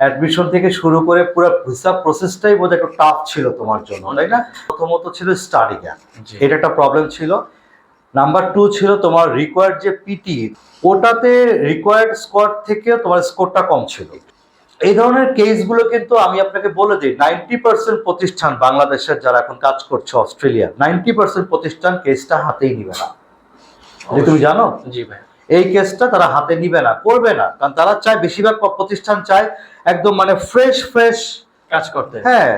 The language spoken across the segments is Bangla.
অ্যাডমিশন থেকে শুরু করে পুরো ভিসা প্রসেসটাই বোধহয় একটু টাফ ছিল তোমার জন্য তাই না? প্রথমত ছিল স্টাডি গ্যাপ এটা একটা প্রবলেম ছিল। নাম্বার টু ছিল তোমার রিকোয়ার্ড যে পিটি ওটাতে রিকোয়ার্ড স্কোর থেকে তোমার স্কোরটা কম ছিল। এই ধরনের কেসগুলো কিন্তু আমি আপনাকে বলে দিই নাইনটি পার্সেন্ট প্রতিষ্ঠান বাংলাদেশের যারা এখন কাজ করছে অস্ট্রেলিয়া নাইনটি পার্সেন্ট প্রতিষ্ঠান কেসটা হাতেই নিবে না। তুমি জানো? জি ভাই। এই কেসটা তারা হাতে নিবে না করবে না। কারণ তারা চায় বেশিরভাগ প্রতিষ্ঠান চায় একদম মানে ফ্রেশ ফ্রেশ কাজ করতে। হ্যাঁ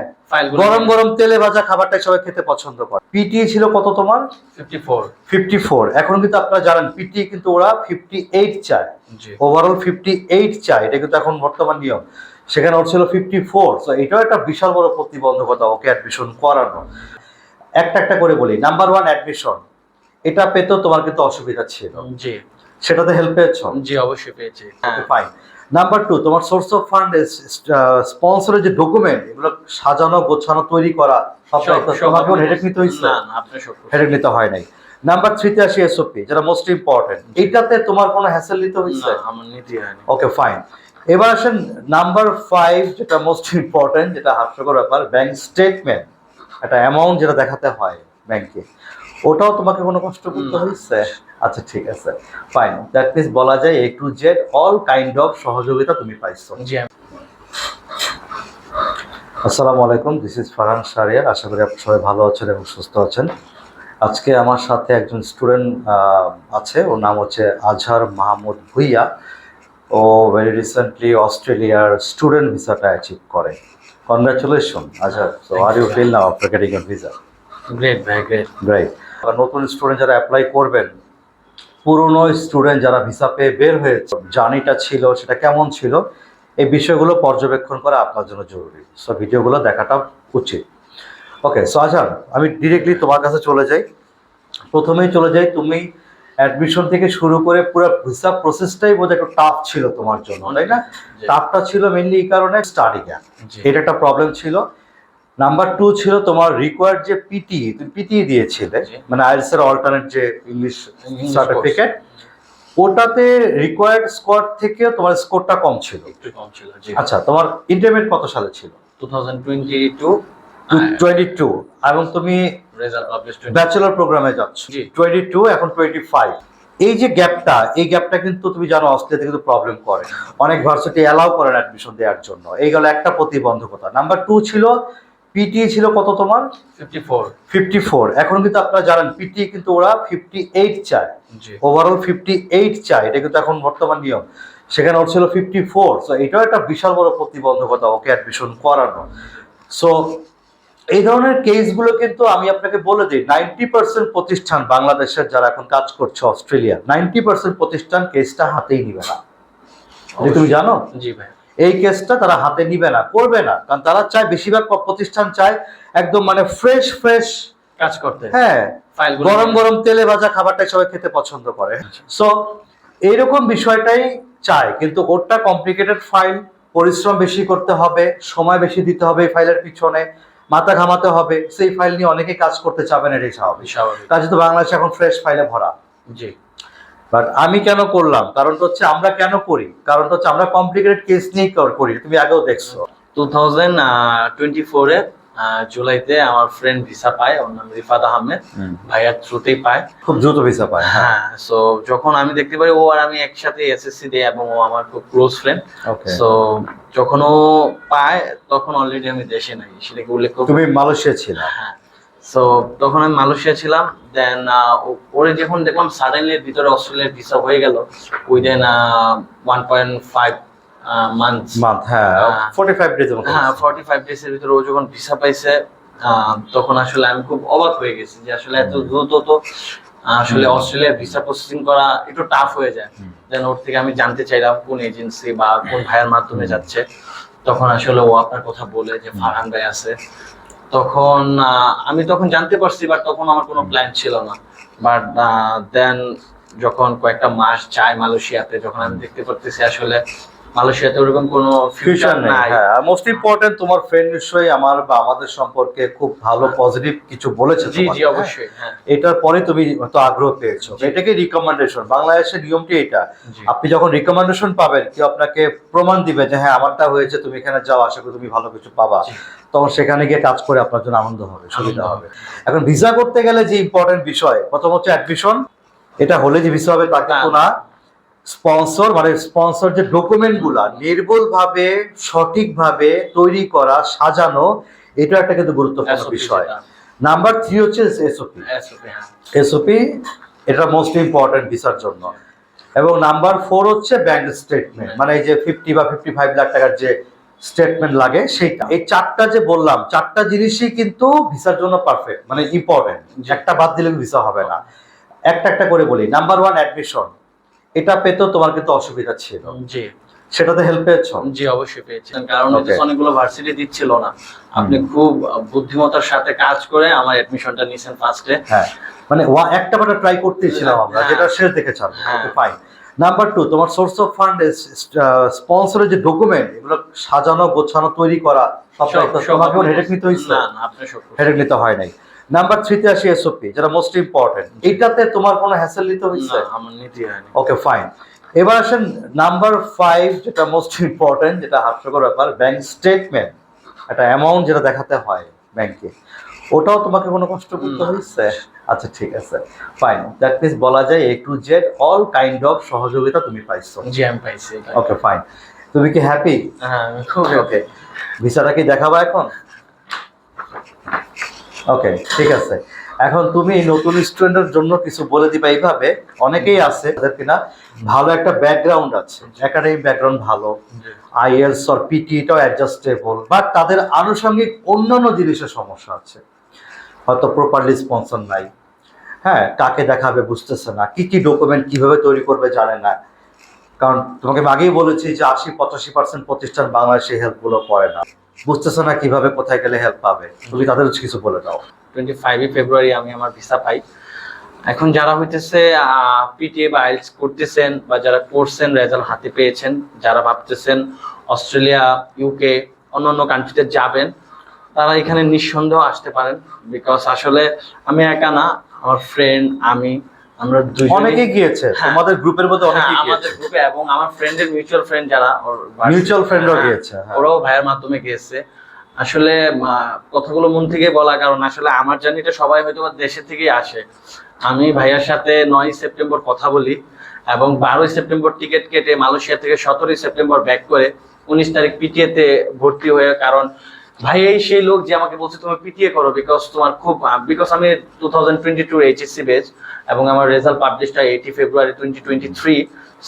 গরম গরম তেলে ভাজা খাবারটাই সবাই খেতে পছন্দ করে। পিটি ছিল কত তোমার? 54 ফিফটি ফোর এখন কিন্তু আপনারা জানেন পিটি কিন্তু ওরা ফিফটি এইট চায়। ওভারঅল ফিফটি এইট চায়। এটা কিন্তু এখন বর্তমান নিয়ম। সেখানে ওর ছিল ফিফটি ফোর তো এটাও একটা বিশাল বড় প্রতিবন্ধকতা ওকে অ্যাডমিশন করানো। একটা একটা করে বলি। নাম্বার ওয়ান অ্যাডমিশন এটা পেতেও তোমার কিন্তু অসুবিধা ছিল। জি। সেটাতে হেল্প পেয়েছ? জি অবশ্যই পেয়েছি। ফাইন নাম্বার টু তোমার সোর্স অফ ফান্ড স্পন্সরের যে ডকুমেন্ট এগুলো সাজানো গোছানো তৈরি করা সব সব- দায়িত্ব সব তোমাকে হেডেক নিতে হয়েছে? না না আপনি সব করছেন। হেডেক নিতে হয় নাই। নাম্বার থ্রিতে আসি এসওপি যেটা মোস্ট ইম্পর্টেন্ট এইটাতে তোমার কোনো হ্যাসেল নিতে হয়েছে? আমার নীতি হয়নি। ওকে ফাইন এবার আসেন নাম্বার ফাইভ যেটা মোস্ট ইম্পর্টেন্ট যেটা হাস্যকর ব্যাপার ব্যাংক স্টেটমেন্ট একটা অ্যামাউন্ট যেটা দেখাতে হয় ব্যাংকে ওটাও তোমাকে কোনো কষ্ট করতে। হয়েছে? আচ্ছা ঠিক আছে। ফাইন দ্যাট মিনস বলা যায় A to Z all kind of সহযোগিতা তুমি পাইছো। জি আসসালামু আলাইকুম দিস ইজ ফারহান সারিয়ার আশা করি আপনি সবাই ভালো আছেন এবং সুস্থ আছেন। আজকে আমার সাথে একজন স্টুডেন্ট আছে। ওর নাম হচ্ছে আজহার মাহমুদ ভুইয়া। ও ভেরি রিসেন্টলি অস্ট্রেলিয়ার স্টুডেন্ট ভিসাটা অ্যাচিভ করে। Congratulation Azhar. So are you feel now after getting visa great ভাই গ্রেট গ্রেট নতুন স্টুডেন্ট যারা অ্যাপ্লাই করবেন পুরনো স্টুডেন্ট যারা ভিসা পেয়ে বের হয়েছে জার্নিটা ছিল সেটা কেমন ছিল এই বিষয়গুলো পর্যবেক্ষণ করা আপনার জন্য জরুরি। সো ভিডিওগুলো দেখাটা উচিত। ওকে সো আজান আমি ডিরেক্টলি তোমার কাছে চলে যাই। প্রথমেই চলে যাই তুমি অ্যাডমিশন থেকে শুরু করে পুরো ভিসা প্রসেসটাই বোধহয় একটু টাফ ছিল তোমার জন্য তাই না? টাফটা ছিল মেনলি এই কারণে স্টাডি গ্যাপ এটা একটা প্রবলেম ছিল। নাম্বার টু ছিল তোমার রিকোয়ার্ড যে পিটি তুমি পিটি দিয়েছিলে মানে আইএলস এর অল্টারনেট যে ইংলিশ সার্টিফিকেট ওটাতে রিকোয়ার্ড স্কোর থেকে তোমার স্কোরটা কম ছিল। একটু কম ছিল আচ্ছা তোমার ইন্টারমিডিয়েট কত সালে ছিল? 2022 টোয়েন্টি টু এবং তুমি রেজাল্ট পাবলিশ ব্যাচেলর প্রোগ্রামে যাচ্ছ। জি। টোয়েন্টি টু এখন টোয়েন্টি ফাইভ এই যে গ্যাপটা এই গ্যাপটা কিন্তু তুমি জানো অস্ট্রেলিয়াতে কিন্তু প্রবলেম করে। অনেক ভার্সিটি অ্যালাউ করেন অ্যাডমিশন দেওয়ার জন্য। এই গেল একটা প্রতিবন্ধকতা। নাম্বার টু ছিল পিটি ছিল কত তোমার? 54 ফিফটি ফোর এখন কিন্তু আপনারা জানেন পিটি কিন্তু ওরা ফিফটি এইট চায়। জি। ওভারঅল ফিফটি এইট চায়। এটা কিন্তু এখন বর্তমান নিয়ম। সেখানে ওর ছিল ফিফটি ফোর সো এটাও একটা বিশাল বড় প্রতিবন্ধকতা ওকে অ্যাডমিশন করানো। সো এই ধরনের কেসগুলো কিন্তু আমি আপনাকে বলে দিই। নাইনটি পার্সেন্ট প্রতিষ্ঠান বাংলাদেশের যারা এখন কাজ করছে অস্ট্রেলিয়া নাইনটি পার্সেন্ট প্রতিষ্ঠান কেসটা হাতেই নিবে না। তুমি জানো? জি ভাই এই কেসটা তারা হাতে নিবে না করবে না। কারণ তারা চায় বেশিরভাগ প্রতিষ্ঠান চায় একদম মানে ফ্রেশ ফ্রেশ কাজ করতে। হ্যাঁ গরম গরম তেলে ভাজা খাবারটাই সবাই খেতে পছন্দ করে। সো এইরকম বিষয়টাই চায়। কিন্তু ওরটা কমপ্লিকেটেড ফাইল পরিশ্রম বেশি করতে হবে সময় বেশি দিতে হবে এই ফাইলের পিছনে মাথা ঘামাতে হবে। সেই ফাইল নিয়ে অনেকে কাজ করতে চাবেন এটাই স্বাভাবিক। স্বাভাবিক। কাজে তো বাংলাদেশ এখন ফ্রেশ ফাইলে ভরা। জি। বাট আমি কেন করলাম? কারণটা হচ্ছে আমরা কেন করি? কারণটা হচ্ছে আমরা কমপ্লিকেটেড কেস নিয়েই করি। তুমি আগেও দেখছ। 2024 এ আহ, জুলাইতে আমার ফ্রেন্ড ভিসা পায় ওর নাম রিফাত আহমেদ। ভাইয়ার থ্রুতেই পায়। খুব দ্রুত ভিসা পায় হ্যাঁ। হ্যাঁ সো যখন আমি দেখতে পারি ও আর আমি একসাথে এসএসসি দেই এবং ও আমার খুব ক্লোজ ফ্রেন্ড সো যখন ও পায় তখন অলরেডি আমি দেশে নাই। সেটাকে উল্লেখ তুমি মালয়েশিয়া ছিলে। হ্যাঁ। সো তখন আমি মালয়েশিয়া ছিলাম দেন ওরে যখন দেখলাম সাডেনলি ভিতরে অস্ট্রেলিয়ার ভিসা হয়ে গেল within one point five months month হ্যাঁ। ফোর্টি ফাইভ ডেজ হ্যাঁ ফর্টি ফাইভ ডেজ এর ভিতরে ও যখন ভিসা পাইছে তখন আসলে আমি খুব অবাক হয়ে গেছি যে আসলে এত দ্রুত তো আসলে অস্ট্রেলিয়ার ভিসা প্রসেসিং করা একটু টাফ হয়ে যায়। দেন ওর থেকে আমি জানতে চাইলাম কোন এজেন্সি বা কোন ভাইয়ের মাধ্যমে যাচ্ছে। তখন আসলে ও আপনার কথা বলে যে ফারহান ভাই আছে। তখন আমি তখন জানতে পারছি বাট তখন আমার কোনো প্ল্যান ছিল না। বাট দেন যখন কয়েকটা মাস চায় মালয়েশিয়াতে, যখন আমি দেখতে পারতেছি আসলে মালয়েশিয়াতে ওরকম কোনো ফিউচার নাই হ্যাঁ মোস্ট ইম্পর্টেন্ট তোমার ফ্রেন্ড নিশ্চয়ই আমার বা আমাদের সম্পর্কে খুব ভালো পজিটিভ কিছু বলেছে জি জি হ্যাঁ? অবশ্যই হ্যাঁ। এটার পরে তুমি হয়তো আগ্রহ পেয়েছ। এটাকে রিকমেন্ডেশন বাংলাদেশের নিয়মটি এটা। আপনি যখন রিকমেন্ডেশন পাবেন কেউ আপনাকে প্রমাণ দিবে যে হ্যাঁ আমারটা হয়েছে তুমি এখানে যাও আশা করি তুমি ভালো কিছু পাবা। তখন সেখানে গিয়ে কাজ করে আপনার জন্য আনন্দ হবে সুবিধা হবে। এখন ভিসা করতে গেলে যে ইম্পর্টেন্ট বিষয় প্রথম হচ্ছে অ্যাডমিশন এটা হলে যে ভিসা হবে তা কিন্তু না। স্পন্সর মানে স্পন্সর যে ডকুমেন্টগুলা নির্ভুল ভাবে সঠিকভাবে তৈরি করা সাজানো এটা একটা কিন্তু গুরুত্বপূর্ণ বিষয়। নাম্বার থ্রি হচ্ছে এসওপি SOP, হ্যাঁ। এসওপি এটা মোস্ট ইম্পর্টেন্ট ভিসার জন্য। এবং নাম্বার ফোর হচ্ছে ব্যাংক স্টেটমেন্ট মানে এই যে ফিফটি বা ফিফটি ফাইভ লাখ টাকার যে স্টেটমেন্ট লাগে সেইটা। এই চারটা যে বললাম চারটা জিনিসই কিন্তু ভিসার জন্য পারফেক্ট মানে ইম্পর্টেন্ট। একটা বাদ দিলে ভিসা হবে না। একটা একটা করে বলি। নাম্বার ওয়ান অ্যাডমিশন এটা পেতেও তোমার কিন্তু অসুবিধা ছিল। জি। সেটাতে হেল্প পেয়েছ? জি অবশ্যই পেয়েছি। কারণ অনেকগুলো ভার্সিটি দিচ্ছিল না। আপনি খুব বুদ্ধিমত্তার সাথে কাজ করে আমার এডমিশনটা নিছেন ফার্স্টে হ্যাঁ। মানে ওয়া- একটা বাটা ট্রাই করতেছিলাম আমরা হ্যাঁ। যেটা শেষ দেখে হ্যাঁ। ফাইন নাম্বার টু তোমার সোর্স অফ ফান্ড স্পন্সরের যে ডকুমেন্ট এগুলো সাজানো গোছানো তৈরি করা সব তোমাকে হেডেক নিতে হয়েছে? না না আপনি সব হেডেক নিতে হয় নাই। নাম্বার থ্রিতে আসি এসওপি যেটা মোস্ট ইম্পর্টেন্ট এইটাতে তোমার কোনো হ্যাসেল নিতে হয়েছে আমার নীতি হয়নি। ওকে ফাইন এবার আসেন নাম্বার ফাইভ যেটা মোস্ট ইম্পর্টেন্ট যেটা হাস্যকর ব্যাপার ব্যাংক স্টেটমেন্ট একটা অ্যামাউন্ট যেটা দেখাতে হয় ব্যাংকে। ওটাও তোমাকে কোনো কষ্ট করতে। হয়েছে আচ্ছা ঠিক আছে। ফাইন দ্যাট মিনস বলা যায় A to Z all kind of সহযোগিতা তুমি পাইছো। জি আমি পাইছি। ওকে ফাইন তুমি কি হ্যাপি হ্যাঁ খুব ওকে ভিসাটা কি দেখাবা এখন? ওকে ঠিক আছে। এখন তুমি নতুন স্টুডেন্টের জন্য কিছু বলে দিবা এইভাবে। অনেকেই আছে তাদের কিনা ভালো একটা ব্যাকগ্রাউন্ড আছে। একাডেমিক ব্যাকগ্রাউন্ড ভালো। আইএলস অর পিটিটাও অ্যাডজাস্টেবল বাট তাদের আনুষঙ্গিক অন্যান্য জিনিসের সমস্যা আছে। হয়তো প্রপারলি স্পন্সর নাই। হ্যাঁ কাকে দেখাবে বুঝতেছে না। কি কি ডকুমেন্ট কীভাবে তৈরি করবে জানে না। কারণ তোমাকে আমি আগেই বলেছি যে আশি পঁচাশি পার্সেন্ট প্রতিষ্ঠান বাংলাদেশে হেল্পগুলো করে না। বুঝতেছে না কীভাবে, কোথায় গেলে হেল্প পাবে? তুমি তাদের কিছু বলে দাও। টোয়েন্টি ফাইভে ফেব্রুয়ারি আমি আমার ভিসা পাই। এখন যারা হইতেছে পিটিএ বা আইলস করতেছেন বা যারা করছেন রেজাল্ট হাতে পেয়েছেন, যারা ভাবতেছেন অস্ট্রেলিয়া ইউকে অন্যান্য কান্ট্রিতে যাবেন, তারা এখানে নিঃসন্দেহ আসতে পারেন। বিকজ আসলে আমি একা না, আমার ফ্রেন্ড আমি আমরা অনেকেই গিয়েছে হ্যাঁ। তোমাদের গ্রুপের মধ্যে অনেকেই আমাদের গ্রুপে এবং আমার ফ্রেন্ডের মিউচুয়াল ফ্রেন্ড যারা মিউচুয়াল ফ্রেন্ডও হ্যাঁ, গিয়েছে হ্যাঁ। ওরাও ভাইয়ের মাধ্যমে গিয়েছে আসলে কথাগুলো মন থেকে বলা কারণ আসলে আমার জার্নিটা সবাই হয়তো দেশে থেকেই আসে আমি ভাইয়ার সাথে নয় সেপ্টেম্বর কথা বলি এবং বারোই সেপ্টেম্বর টিকিট কেটে মালয়েশিয়া থেকে সতেরোই সেপ্টেম্বর ব্যাক করে উনিশ তারিখ পিটিএতে ভর্তি হয়ে কারণ ভাই এই সেই লোক যে আমাকে বলছে তুমি পিটিএ করো বিকজ তোমার খুব বিকজ আমি two thousand twenty two HSC batch এবং আমার result পাবলিশটা eighth February twenty twenty three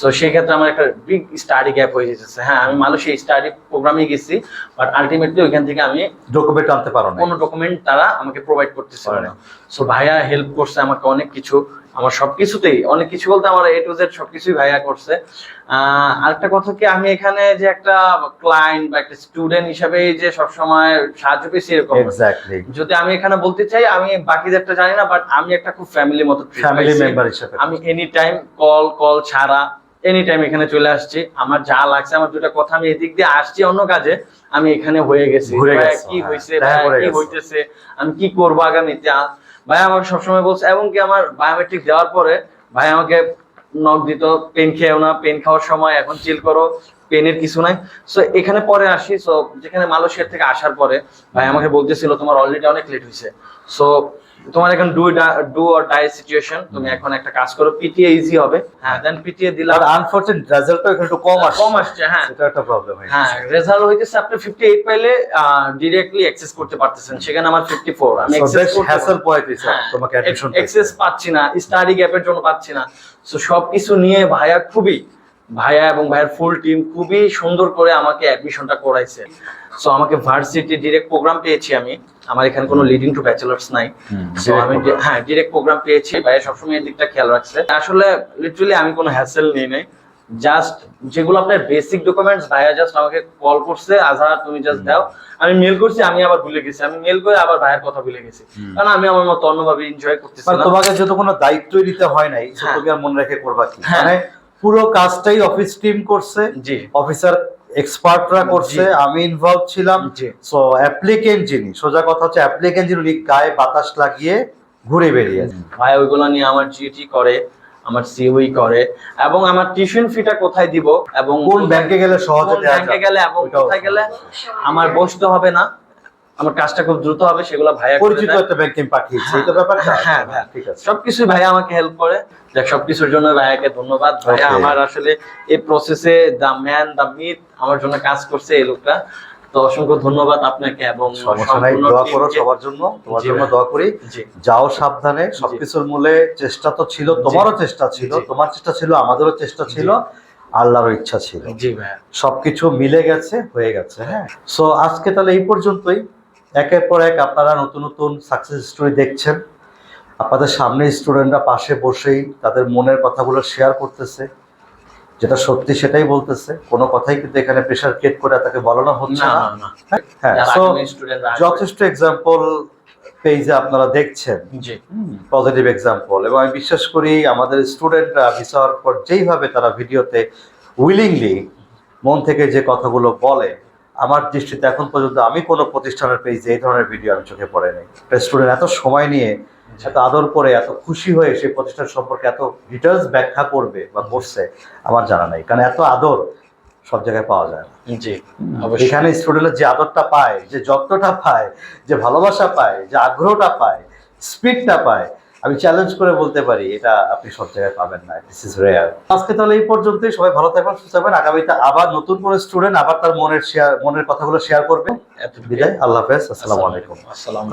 so সেই ক্ষেত্রে আমার একটা বিগ স্টাডি গ্যাপ হয়ে যেতেছে হ্যাঁ আমি মালয়েশিয়া স্টাডি প্রোগ্রামে গেছি বাট আলটিমেটলি ওইখান থেকে আমি ডকুমেন্ট আনতে পারো না কোনো ডকুমেন্ট তারা আমাকে প্রোভাইড করতেছিল পারে না। সো ভাইয়া হেল্প করছে আমাকে অনেক কিছু। আমার সবকিছুতেই অনেক কিছু বলতে আমার এ টু জেড সবকিছুই ভাইয়া করছে। আরেকটা কথা কি আমি এখানে যে একটা ক্লায়েন্ট বা একটা স্টুডেন্ট হিসাবে যে সবসময় সাহায্য পেয়েছি এরকম। যদি আমি এখানে বলতে চাই আমি বাকিদেরটা জানি না বাট আমি একটা খুব ফ্যামিলি মতো ফ্যামিলি মেম্বার হিসেবে। আমি এনি টাইম কল কল ছাড়া এনি টাইম এখানে চলে আসছি। আমার যা লাগছে আমার দুটা কথা আমি এদিক দিয়ে আসছি অন্য কাজে আমি এখানে হয়ে গেছি। কি হ্যাঁ, হয়েছে দেখা কি হইতেছে আমি কি করব আগামীতে? ভাই আমাকে সবসময় বলছে এবং কি আমার বায়োমেট্রিক দেওয়ার পরে ভাই আমাকে নখ দিত পেন খেয়েও না পেন খাওয়ার সময় এখন চিল করো পেনের কিছু নাই। সো এখানে পরে আসি সো যেখানে মালয়েশিয়ার থেকে আসার পরে ভাই আমাকে বলতেছিল, তোমার অলরেডি অনেক লেট হয়েছে সো তোমার এখন do do or die situation তুমি এখন একটা কাজ করো পিটিএ ইজি হবে। হ্যাঁ দেন পিটিএ দিলাম আর আনফরচুনেট রেজাল্টটা এখানে একটু কম আসছে। কম আসছে হ্যাঁ। সেটা একটা প্রবলেম হয়ে হ্যাঁ রেজাল্ট হইতেছে আপনি 58 পাইলে ডিরেক্টলি অ্যাক্সেস করতে পারতেছেন। সেখানে আমার 54 আমি So, অ্যাক্সেস বেশ hassle point তোমাকে পেতে। অ্যাক্সেস পাচ্ছি না স্টাডি গ্যাপের জন্য পাচ্ছি না। সো সবকিছু নিয়ে ভাইয়া খুবই ভাইয়া এবং ভাইয়ার ফুল টিম খুবই সুন্দর করে আমাকে অ্যাডমিশনটা করাইছে। সো আমাকে ভার্সিটি ডিরেক্ট প্রোগ্রাম পেয়েছি আমি। আমার এখানে কোনো লিডিং টু ব্যাচেলার্স নাই। direct আমি হ্যাঁ ডিরেক্ট প্রোগ্রাম পেয়েছি। ভাইয়া সবসময় এই দিকটা খেয়াল রাখছে। আসলে লিটারালি আমি কোনো হ্যাসেল নিই নাই। জাস্ট যেগুলো আপনার বেসিক ডকুমেন্টস ভাইয়া জাস্ট আমাকে কল করছে আজহার তুমি জাস্ট দাও। আমি মেল করছি আমি আবার ভুলে গেছি। আমি মেল করে আবার ভাইয়ের কথা ভুলে গেছি। কারণ আমি আমার মতো অন্যভাবে এনজয় করতেছি তোমাকে যেহেতু কোনো দায়িত্বই নিতে হয় নাই হ্যাঁ। তুমি আর মনে রেখে করবা কি? হ্যাঁ। মানে পুরো কাজটাই অফিস টিম করছে জি। অফিসার এক্সপার্টরা করছে আমি ইনভলভ ছিলাম। জি। সো অ্যাপ্লিকেন্ট যিনি সোজা কথা হচ্ছে অ্যাপ্লিকেন্ট যিনি উনি গায়ে বাতাস লাগিয়ে ঘুরে বেরিয়ে ভাই ওইগুলো নিয়ে আমার জিটি করে আমার সিওই করে এবং আমার টিউশন ফিটা কোথায় দিব এবং কোন ব্যাংকে গেলে সহজে ব্যাংকে গেলে এবং কোথায় গেলে আমার বসতে হবে না। আমার কাজটা খুব দ্রুত হবে সেগুলো ভাইয়া পরিচিত একটা পাঠিয়েছি এই তো ব্যাপারটা? হ্যাঁ, হ্যাঁ। ঠিক আছে। সবকিছু ভাইয়া আমাকে হেল্প করে। যাক সবকিছুর জন্য ভাইয়াকে ধন্যবাদ। ভাইয়া আমার আসলে এই প্রসেসে দ্য ম্যান দ্য মিট আমার জন্য কাজ করছে এই লোকটা। তো অসংখ্য ধন্যবাদ আপনাকে এবং দোয়া করো সবার জন্য। তোমার জন্য দোয়া করি। যাও সাবধানে সবকিছুর মূলে চেষ্টা তো ছিল তোমারও চেষ্টা ছিল তোমার চেষ্টা ছিল আমাদেরও চেষ্টা ছিল আল্লাহরও ইচ্ছা ছিল। সবকিছু মিলে গেছে হয়ে গেছে হ্যাঁ। সো আজকে তাহলে এই পর্যন্তই। একের পর এক আপনারা নতুন নতুন সাকসেস স্টোরি দেখছেন। আপনাদের সামনে স্টুডেন্টরা পাশে বসেই তাদের মনের কথাগুলো শেয়ার করতেছে। যেটা সত্যি সেটাই বলতেছে। কোনো কথাই কিন্তু এখানে প্রেশার ক্রিয়েট করে তাকে বলানো হচ্ছে না। হ্যাঁ যথেষ্ট এক্সাম্পল পেজে আপনারা দেখছেন। পজিটিভ এক্সাম্পল এবং আমি বিশ্বাস করি আমাদের স্টুডেন্টরা ভিসা হওয়ার পর যেইভাবে তারা ভিডিওতে উইলিংলি মন থেকে যে কথাগুলো বলে আমার দৃষ্টিতে এখন পর্যন্ত আমি কোনো প্রতিষ্ঠানের পেজে এই ধরনের ভিডিও আমি চোখে পড়েনি। একটা স্টুডেন্ট এত সময় নিয়ে এত আদর করে এত খুশি হয়ে সেই প্রতিষ্ঠান সম্পর্কে এত ডিটেলস ব্যাখ্যা করবে বা করছে আমার জানা নাই। কারণ এত আদর সব জায়গায় পাওয়া যায় না। জি এখানে স্টুডেন্টের যে আদরটা পায় যে যত্নটা পায় যে ভালোবাসা পায় যে আগ্রহটা পায় স্পিডটা পায় আমি চ্যালেঞ্জ করে বলতে পারি এটা আপনি সব জায়গায় পাবেন না দিস ইজ রেয়ার আজকে তাহলে এই পর্যন্তই সবাই ভালো থাকবেন সুস্থ থাকবেন আগামীতে আবার নতুন করে স্টুডেন্ট আবার তার মনের শেয়ার মনের কথাগুলো শেয়ার করবে। এত বিদায় আল্লাহ হাফেজ আসসালামু আলাইকুম। আসসালাম